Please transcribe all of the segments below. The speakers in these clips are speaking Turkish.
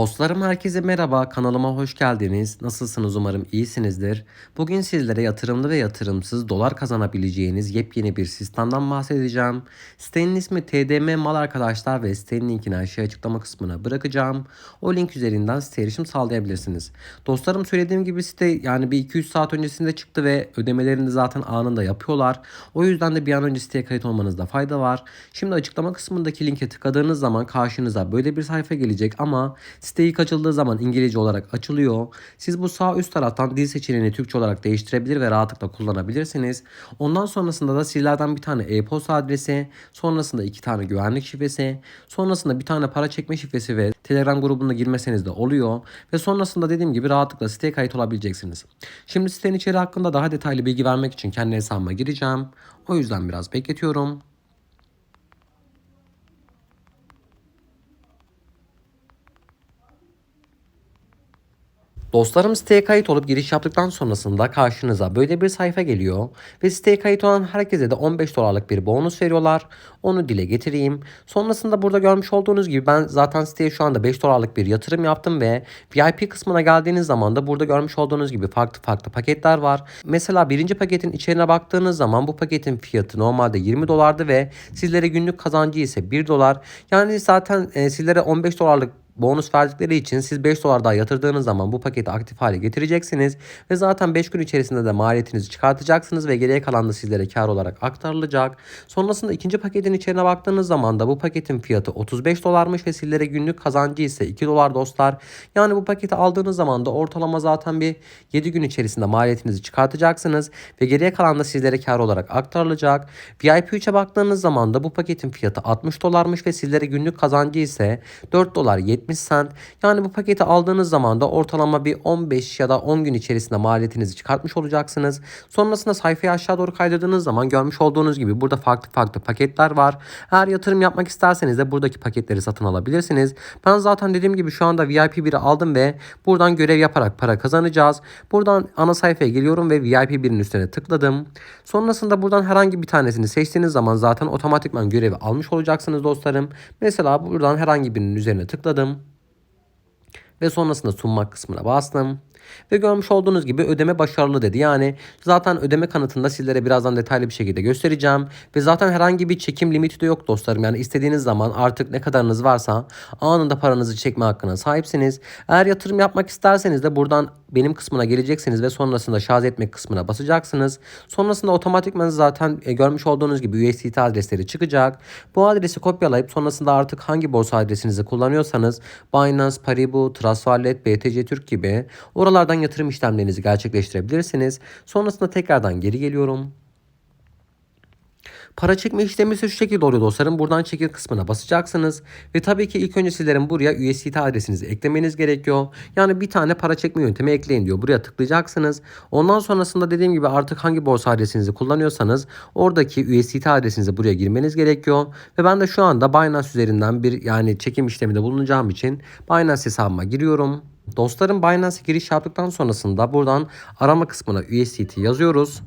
Dostlarım herkese merhaba kanalıma hoş geldiniz. Nasılsınız umarım iyisinizdir. Bugün sizlere yatırımlı ve yatırımsız dolar kazanabileceğiniz yepyeni bir sistemden bahsedeceğim. Sitenin ismi TDM Mal arkadaşlar ve sitenin linkini aşağı açıklama kısmına bırakacağım. O link üzerinden site erişim sağlayabilirsiniz. Dostlarım söylediğim gibi site yani bir 200 saat öncesinde çıktı ve ödemelerini zaten anında yapıyorlar. O yüzden de bir an önce siteye kayıt olmanızda fayda var. Şimdi açıklama kısmındaki linke tıkladığınız zaman karşınıza böyle bir sayfa gelecek ama Site ilk açıldığı zaman İngilizce olarak açılıyor. Siz bu sağ üst taraftan dil seçeneğini Türkçe olarak değiştirebilir ve rahatlıkla kullanabilirsiniz. Ondan sonrasında da sizlerden bir tane e-posta adresi, sonrasında iki tane güvenlik şifresi, sonrasında bir tane para çekme şifresi ve Telegram grubuna girmeseniz de oluyor. Ve sonrasında dediğim gibi rahatlıkla siteye kayıt olabileceksiniz. Şimdi sitenin içeri hakkında daha detaylı bilgi vermek için kendi hesabıma gireceğim. O yüzden biraz bekletiyorum. Dostlarım siteye kayıt olup giriş yaptıktan sonrasında karşınıza böyle bir sayfa geliyor ve siteye kayıt olan herkese de 15 dolarlık bir bonus veriyorlar. Onu dile getireyim. Sonrasında burada görmüş olduğunuz gibi ben zaten siteye şu anda 5 dolarlık bir yatırım yaptım ve VIP kısmına geldiğiniz zaman da burada görmüş olduğunuz gibi farklı farklı paketler var. Mesela birinci paketin içeriğine baktığınız zaman bu paketin fiyatı normalde 20 dolardı ve sizlere günlük kazancı ise 1 dolar. Yani zaten e, sizlere 15 dolarlık bonus verdikleri için siz 5 dolar daha yatırdığınız zaman bu paketi aktif hale getireceksiniz. Ve zaten 5 gün içerisinde de maliyetinizi çıkartacaksınız ve geriye kalan da sizlere kar olarak aktarılacak. Sonrasında ikinci paketin içeriğine baktığınız zaman da bu paketin fiyatı 35 dolarmış ve sizlere günlük kazancı ise 2 dolar dostlar. Yani bu paketi aldığınız zaman da ortalama zaten bir 7 gün içerisinde maliyetinizi çıkartacaksınız ve geriye kalan da sizlere kar olarak aktarılacak. VIP 3'e baktığınız zaman da bu paketin fiyatı 60 dolarmış ve sizlere günlük kazancı ise 4 dolar 70 cent. Yani bu paketi aldığınız zaman da ortalama bir 15 ya da 10 gün içerisinde maliyetinizi çıkartmış olacaksınız. Sonrasında sayfayı aşağı doğru kaydırdığınız zaman görmüş olduğunuz gibi burada farklı farklı paketler var. Eğer yatırım yapmak isterseniz de buradaki paketleri satın alabilirsiniz. Ben zaten dediğim gibi şu anda VIP 1'i aldım ve buradan görev yaparak para kazanacağız. Buradan ana sayfaya geliyorum ve VIP 1'in üstüne tıkladım. Sonrasında buradan herhangi bir tanesini seçtiğiniz zaman zaten otomatikman görevi almış olacaksınız dostlarım. Mesela buradan herhangi birinin üzerine tıkladım ve sonrasında sunmak kısmına bastım. Ve görmüş olduğunuz gibi ödeme başarılı dedi. Yani zaten ödeme kanıtında sizlere birazdan detaylı bir şekilde göstereceğim. Ve zaten herhangi bir çekim limiti de yok dostlarım. Yani istediğiniz zaman artık ne kadarınız varsa anında paranızı çekme hakkına sahipsiniz. Eğer yatırım yapmak isterseniz de buradan benim kısmına geleceksiniz ve sonrasında şarj etmek kısmına basacaksınız. Sonrasında otomatikman zaten e, görmüş olduğunuz gibi USDT adresleri çıkacak. Bu adresi kopyalayıp sonrasında artık hangi borsa adresinizi kullanıyorsanız Binance, Paribu, Wallet, BTC Türk gibi oralardan yatırım işlemlerinizi gerçekleştirebilirsiniz. Sonrasında tekrardan geri geliyorum. Para çekme işlemi ise şu şekilde oluyor dostlarım. Buradan çekil kısmına basacaksınız. Ve tabii ki ilk önce sizlerin buraya USDT adresinizi eklemeniz gerekiyor. Yani bir tane para çekme yöntemi ekleyin diyor. Buraya tıklayacaksınız. Ondan sonrasında dediğim gibi artık hangi borsa adresinizi kullanıyorsanız oradaki USDT adresinizi buraya girmeniz gerekiyor. Ve ben de şu anda Binance üzerinden bir yani çekim işleminde bulunacağım için Binance hesabıma giriyorum. Dostlarım Binance'e giriş yaptıktan sonrasında buradan arama kısmına USDT yazıyoruz.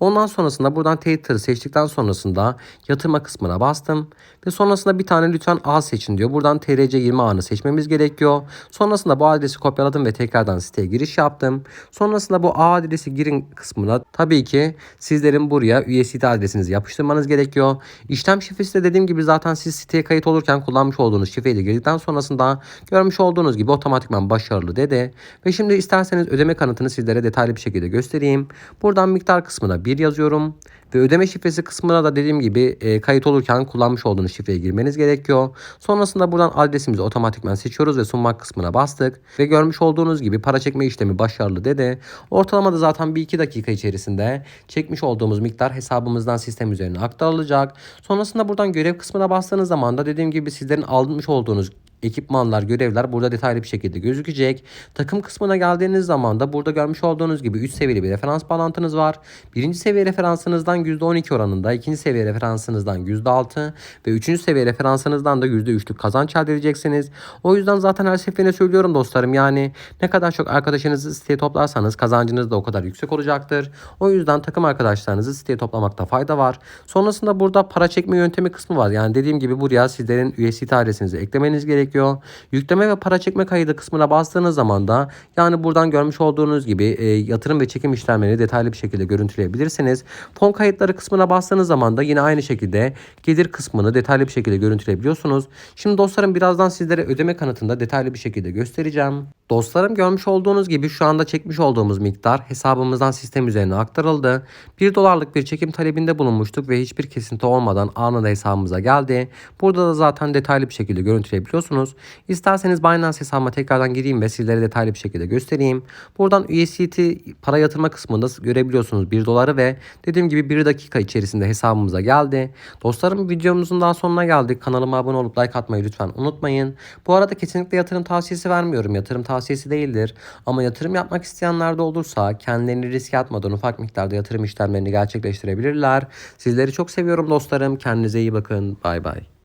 Ondan sonrasında buradan Tether'ı seçtikten sonrasında yatırma kısmına bastım. Ve sonrasında bir tane lütfen A seçin diyor. Buradan TRC20 ağını seçmemiz gerekiyor. Sonrasında bu adresi kopyaladım ve tekrardan siteye giriş yaptım. Sonrasında bu A adresi girin kısmına tabii ki sizlerin buraya USDT adresinizi yapıştırmanız gerekiyor. İşlem şifresi de dediğim gibi zaten siz siteye kayıt olurken kullanmış olduğunuz şifreyi de girdikten sonrasında görmüş olduğunuz gibi otomatikman başarılı dedi. Ve şimdi isterseniz ödeme kanıtını sizlere detaylı bir şekilde göstereyim. Buradan miktar kısmına 1 yazıyorum. Ve ödeme şifresi kısmına da dediğim gibi e, kayıt olurken kullanmış olduğunuz şifreye girmeniz gerekiyor. Sonrasında buradan adresimizi otomatikman seçiyoruz ve sunmak kısmına bastık. Ve görmüş olduğunuz gibi para çekme işlemi başarılı dedi. Ortalamada zaten 1-2 dakika içerisinde çekmiş olduğumuz miktar hesabımızdan sistem üzerine aktarılacak. Sonrasında buradan görev kısmına bastığınız zaman da dediğim gibi sizlerin almış olduğunuz ekipmanlar, görevler burada detaylı bir şekilde gözükecek. Takım kısmına geldiğiniz zaman da burada görmüş olduğunuz gibi 3 seviyeli bir referans bağlantınız var. Birinci seviye referansınızdan %12 oranında, ikinci seviye referansınızdan %6 ve üçüncü seviye referansınızdan da %3'lük kazanç elde edeceksiniz. O yüzden zaten her seferinde söylüyorum dostlarım yani ne kadar çok arkadaşınızı siteye toplarsanız kazancınız da o kadar yüksek olacaktır. O yüzden takım arkadaşlarınızı siteye toplamakta fayda var. Sonrasında burada para çekme yöntemi kısmı var. Yani dediğim gibi buraya sizlerin USDT adresinizi eklemeniz gerekiyor. Yükleme ve para çekme kaydı kısmına bastığınız zaman da yani buradan görmüş olduğunuz gibi e, yatırım ve çekim işlemlerini detaylı bir şekilde görüntüleyebilirsiniz. Fon kayıtları kısmına bastığınız zaman da yine aynı şekilde gelir kısmını detaylı bir şekilde görüntüleyebiliyorsunuz. Şimdi dostlarım birazdan sizlere ödeme kanıtında detaylı bir şekilde göstereceğim. Dostlarım görmüş olduğunuz gibi şu anda çekmiş olduğumuz miktar hesabımızdan sistem üzerine aktarıldı. 1 dolarlık bir çekim talebinde bulunmuştuk ve hiçbir kesinti olmadan anında hesabımıza geldi. Burada da zaten detaylı bir şekilde görüntüleyebiliyorsunuz. İsterseniz Binance hesabıma tekrardan gireyim ve sizlere detaylı bir şekilde göstereyim. Buradan USDT para yatırma kısmında görebiliyorsunuz 1 doları ve dediğim gibi 1 dakika içerisinde hesabımıza geldi. Dostlarım videomuzun daha sonuna geldik. Kanalıma abone olup like atmayı lütfen unutmayın. Bu arada kesinlikle yatırım tavsiyesi vermiyorum. Yatırım tavsiyesi değildir. Ama yatırım yapmak isteyenler de olursa kendilerini riske atmadan ufak miktarda yatırım işlemlerini gerçekleştirebilirler. Sizleri çok seviyorum dostlarım. Kendinize iyi bakın. Bay bay.